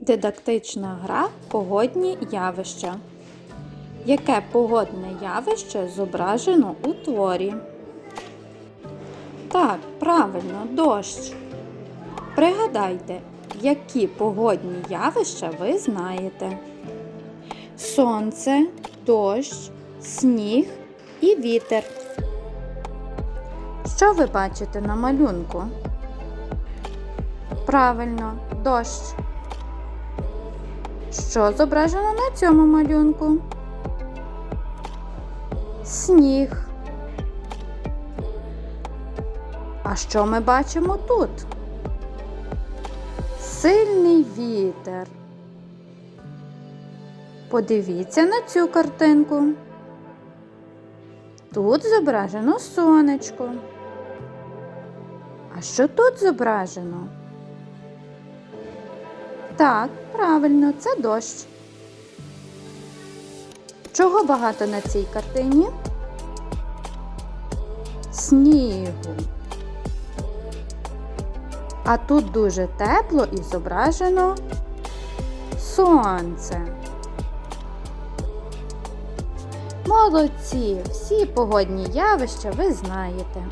Дидактична гра Погодні явища. Яке погодне явище зображено у творі? Так, правильно, дощ. Пригадайте, які погодні явища ви знаєте. Сонце, дощ, сніг і вітер. Що ви бачите на малюнку? Правильно, дощ. Що зображено на цьому малюнку? Сніг. А що ми бачимо тут? Сильний вітер. Подивіться на цю картинку. Тут зображено сонечко. А що тут зображено? Так, правильно, це дощ. Чого багато на цій картині? Снігу. А тут дуже тепло і зображено сонце. Молодці! Всі погодні явища ви знаєте.